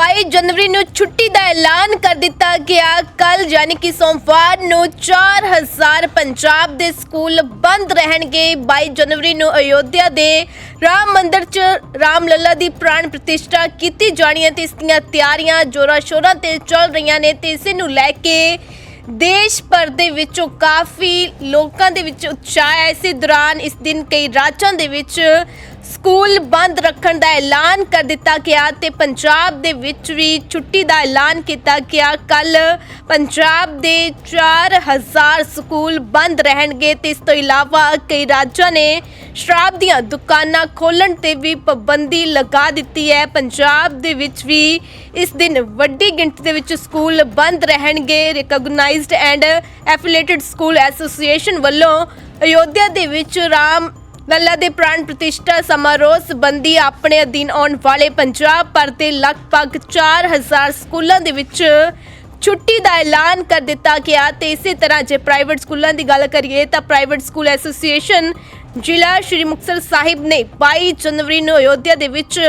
22 ਜਨਵਰੀ ਨੂੰ ਛੁੱਟੀ ਦਾ ਐਲਾਨ ਕਰ ਦਿੱਤਾ ਗਿਆ। ਕੱਲ ਯਾਨੀ ਕਿ ਸੋਮਵਾਰ ਨੂੰ 4000 ਪੰਜਾਬ ਦੇ ਸਕੂਲ ਬੰਦ ਰਹਿਣਗੇ। 22 ਜਨਵਰੀ ਨੂੰ ਅਯੋਧਿਆ ਦੇ ਰਾਮ ਮੰਦਿਰ 'ਚ ਰਾਮ ਲੱਲਾ ਦੀ ਪ੍ਰਾਣ ਪ੍ਰਤਿਸ਼ਠਾ ਕੀਤੀ ਜਾਣੀ ਹੈ ਤੇ ਇਸ ਦੀਆਂ ਤਿਆਰੀਆਂ ਜੋਰਾਂ ਸ਼ੋਰਾਂ ਤੇ ਚੱਲ ਰਹੀਆਂ ਨੇ ਤੇ ਇਸੇ ਨੂੰ ਲੈ ਕੇ ਦੇਸ਼ ਭਰ ਦੇ ਵਿੱਚੋਂ ਕਾਫੀ ਲੋਕਾਂ ਦੇ ਵਿੱਚ ਉਤਸ਼ਾਹ ਹੈ। ਇਸੇ ਦੌਰਾਨ ਇਸ ਦਿਨ ਕਈ ਰਾਜਾਂ ਦੇ ਵਿੱਚ ਸਕੂਲ ਬੰਦ ਰੱਖਣ ਦਾ ਐਲਾਨ ਕਰ ਦਿੱਤਾ ਗਿਆ ਤੇ ਪੰਜਾਬ ਦੇ ਵਿੱਚ ਵੀ ਛੁੱਟੀ ਦਾ ਐਲਾਨ ਕੀਤਾ ਗਿਆ। ਕੱਲ ਪੰਜਾਬ ਦੇ 4000 ਸਕੂਲ ਬੰਦ ਰਹਿਣਗੇ ਤੇ ਇਸ ਤੋਂ ਇਲਾਵਾ ਕਈ ਰਾਜਾਂ ਨੇ ਸ਼ਰਾਬ ਦੀਆਂ ਦੁਕਾਨਾਂ ਖੋਲਣ ਤੇ ਵੀ ਪਾਬੰਦੀ ਲਗਾ ਦਿੱਤੀ ਹੈ। ਪੰਜਾਬ ਦੇ ਵਿੱਚ ਵੀ ਇਸ ਦਿਨ ਵੱਡੀ ਗਿਣਤੀ ਦੇ ਵਿੱਚ ਸਕੂਲ ਬੰਦ ਰਹਿਣਗੇ। Recognised and affiliated school association ਵੱਲੋਂ ਅਯੋਧਿਆ ਦੇ ਵਿੱਚ ਰਾਮ ਲੱਲਾ ਦੇ ਪ੍ਰਾਣ ਪ੍ਰਤਿਸ਼ਠਾ ਸਮਾਰੋਹ ਸੰਬੰਧੀ ਆਪਣੇ ਅਧੀਨ ਆਉਣ ਵਾਲੇ ਪੰਜਾਬ ਭਰ ਦੇ ਲਗਭਗ 4000 ਸਕੂਲਾਂ ਦੇ ਵਿੱਚ ਛੁੱਟੀ ਦਾ ਐਲਾਨ ਕਰ ਦਿੱਤਾ ਗਿਆ ਤੇ ਇਸੇ ਤਰ੍ਹਾਂ ਜੇ ਪ੍ਰਾਈਵੇਟ ਸਕੂਲਾਂ ਦੀ ਗੱਲ ਕਰੀਏ ਤਾਂ ਪ੍ਰਾਈਵੇਟ ਸਕੂਲ ਐਸੋਸੀਏਸ਼ਨ ਜ਼ਿਲ੍ਹਾ ਸ਼੍ਰੀ ਮੁਕਤਸਰ ਸਾਹਿਬ ਨੇ 22 ਜਨਵਰੀ ਨੂੰ ਅਯੋਧਿਆ ਦੇ ਵਿੱਚ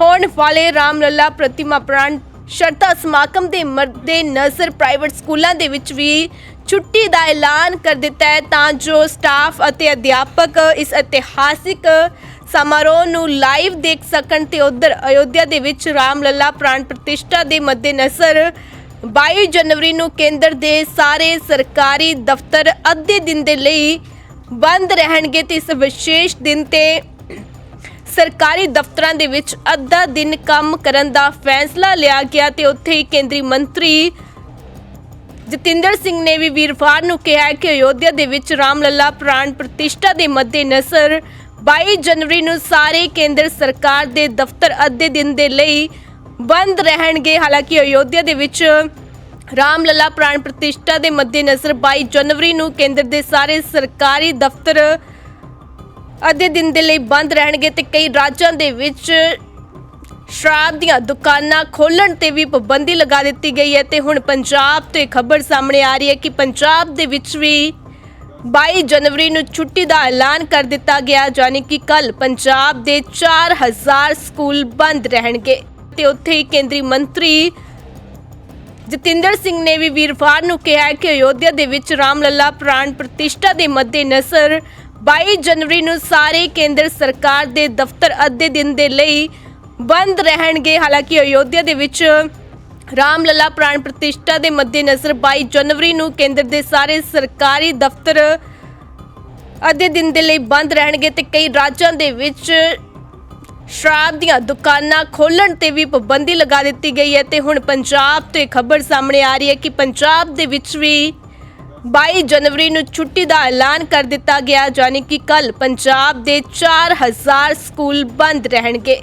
ਹੋਣ ਵਾਲੇ ਰਾਮ ਲੱਲਾ ਪ੍ਰਤਿਮਾ ਪ੍ਰਾਣ ਸ਼ਰਧਾ ਸਮਾਗਮ ਦੇ ਮੱਦੇ ਨਜ਼ਰ ਪ੍ਰਾਈਵੇਟ ਸਕੂਲਾਂ ਦੇ ਵਿੱਚ ਵੀ ਛੁੱਟੀ ਦਾ ਐਲਾਨ ਕਰ ਦਿੱਤਾ ਹੈ ਤਾਂ ਜੋ ਸਟਾਫ ਅਤੇ ਅਧਿਆਪਕ ਇਸ ਇਤਿਹਾਸਿਕ ਸਮਾਰੋਹ ਨੂੰ ਲਾਈਵ ਦੇਖ ਸਕਣ ਤੇ ਉਧਰ ਅਯੋਧਿਆ ਦੇ ਵਿੱਚ ਰਾਮ ਲੱਲਾ ਪ੍ਰਾਣ ਪ੍ਰਤਿਸ਼ਠਾ ਦੇ ਮੱਦੇਨਜ਼ਰ 22 ਜਨਵਰੀ ਨੂੰ ਕੇਂਦਰ ਦੇ ਸਾਰੇ ਸਰਕਾਰੀ ਦਫ਼ਤਰ ਅੱਧੇ ਦਿਨ ਦੇ ਲਈ ਬੰਦ ਰਹਿਣਗੇ ਤੇ ਇਸ ਵਿਸ਼ੇਸ਼ ਦਿਨ ਤੇ ਸਰਕਾਰੀ ਦਫ਼ਤਰਾਂ ਦੇ ਵਿੱਚ ਅੱਧਾ ਦਿਨ ਕੰਮ ਕਰਨ ਦਾ ਫੈਸਲਾ ਲਿਆ ਗਿਆ ਤੇ ਉੱਥੇ ਹੀ ਕੇਂਦਰੀ ਮੰਤਰੀ ਜਤਿੰਦਰ ਸਿੰਘ ਨੇ ਵੀ ਵੀਰਵਾਰ ਨੂੰ ਕਿਹਾ ਕਿ ਅਯੋਧਿਆ ਦੇ ਵਿੱਚ ਰਾਮ ਲੱਲਾ ਪ੍ਰਾਣ ਪ੍ਰਤਿਸ਼ਠਾ ਦੇ ਮੱਦੇਨਜ਼ਰ 22 ਜਨਵਰੀ ਨੂੰ ਸਾਰੇ ਕੇਂਦਰ ਸਰਕਾਰ ਦੇ ਦਫ਼ਤਰ ਅੱਧੇ ਦਿਨ ਦੇ ਲਈ ਬੰਦ ਰਹਿਣਗੇ। ਹਾਲਾਂਕਿ ਅਯੋਧਿਆ ਦੇ ਵਿੱਚ ਰਾਮ ਲੱਲਾ ਪ੍ਰਾਣ ਪ੍ਰਤਿਸ਼ਠਾ ਦੇ ਮੱਦੇਨਜ਼ਰ 22 ਜਨਵਰੀ ਨੂੰ ਕੇਂਦਰ ਦੇ ਸਾਰੇ ਸਰਕਾਰੀ ਦਫ਼ਤਰ ਅੱਧੇ ਦਿਨ ਦੇ ਲਈ ਬੰਦ ਰਹਿਣਗੇ ਤੇ ਕਈ ਰਾਜਾਂ ਦੇ ਵਿੱਚ ਸ਼ਰਾਬ ਦੀਆਂ ਦੁਕਾਨਾਂ ਖੋਲਣ ਤੇ ਵੀ ਪਾਬੰਦੀ ਲਗਾ ਦਿੱਤੀ ਗਈ ਹੈ ਤੇ ਹੁਣ ਪੰਜਾਬ ਤੋਂ ਇਹ ਖਬਰ ਸਾਹਮਣੇ ਆ ਰਹੀ ਹੈ ਕਿ ਪੰਜਾਬ ਦੇ ਵਿੱਚ ਵੀ 22 ਜਨਵਰੀ ਨੂੰ ਛੁੱਟੀ ਦਾ ਐਲਾਨ ਕਰ ਦਿੱਤਾ ਗਿਆ ਜਾਨੀ ਕਿ ਕੱਲ ਪੰਜਾਬ ਦੇ 4000 ਸਕੂਲ ਬੰਦ ਰਹਿਣਗੇ। ਤੇ ਉੱਥੇ ਹੀ ਕੇਂਦਰੀ ਮੰਤਰੀ ਜਤਿੰਦਰ ਸਿੰਘ ਨੇ ਵੀ ਵੀਰਵਾਰ ਨੂੰ ਕਿਹਾ ਕਿ ਅਯੋਧਿਆ ਦੇ ਵਿੱਚ ਰਾਮਲੱਲਾ ਪ੍ਰਾਣ ਪ੍ਰਤਿਸ਼ਠਾ ਦੇ ਮੱਦੇਨਜ਼ਰ 22 ਜਨਵਰੀ ਨੂੰ ਸਾਰੇ ਕੇਂਦਰ ਸਰਕਾਰ ਦੇ ਦਫ਼ਤਰ ਅੱਧੇ ਦਿਨ ਦੇ ਲਈ ਬੰਦ ਰਹਿਣਗੇ। ਹਾਲਾਂਕਿ ਅਯੋਧਿਆ ਦੇ ਵਿੱਚ ਰਾਮ ਲੱਲਾ ਪ੍ਰਾਣ ਪ੍ਰਤਿਸ਼ਠਾ ਦੇ ਮੱਦੇਨਜ਼ਰ 22 ਜਨਵਰੀ ਨੂੰ ਕੇਂਦਰ ਦੇ ਸਾਰੇ ਸਰਕਾਰੀ ਦਫ਼ਤਰ ਅੱਧੇ ਦਿਨ ਦੇ ਲਈ ਬੰਦ ਰਹਿਣਗੇ ਤੇ ਕਈ ਰਾਜਾਂ ਦੇ ਵਿੱਚ ਸ਼ਰਾਬ ਦੀਆਂ ਦੁਕਾਨਾਂ ਖੋਲਣ ਤੇ ਵੀ ਪਾਬੰਦੀ ਲਗਾ ਦਿੱਤੀ ਗਈ ਹੈ ਤੇ ਹੁਣ ਪੰਜਾਬ ਤੋਂ ਇਹ ਖਬਰ ਸਾਹਮਣੇ ਆ ਰਹੀ ਹੈ ਕਿ ਪੰਜਾਬ ਦੇ ਵਿੱਚ ਵੀ 22 ਜਨਵਰੀ ਨੂੰ ਛੁੱਟੀ ਦਾ ਐਲਾਨ ਕਰ ਦਿੱਤਾ ਗਿਆ ਜਾਨੀ ਕਿ ਕੱਲ ਪੰਜਾਬ ਦੇ 4000 ਸਕੂਲ ਬੰਦ ਰਹਿਣਗੇ।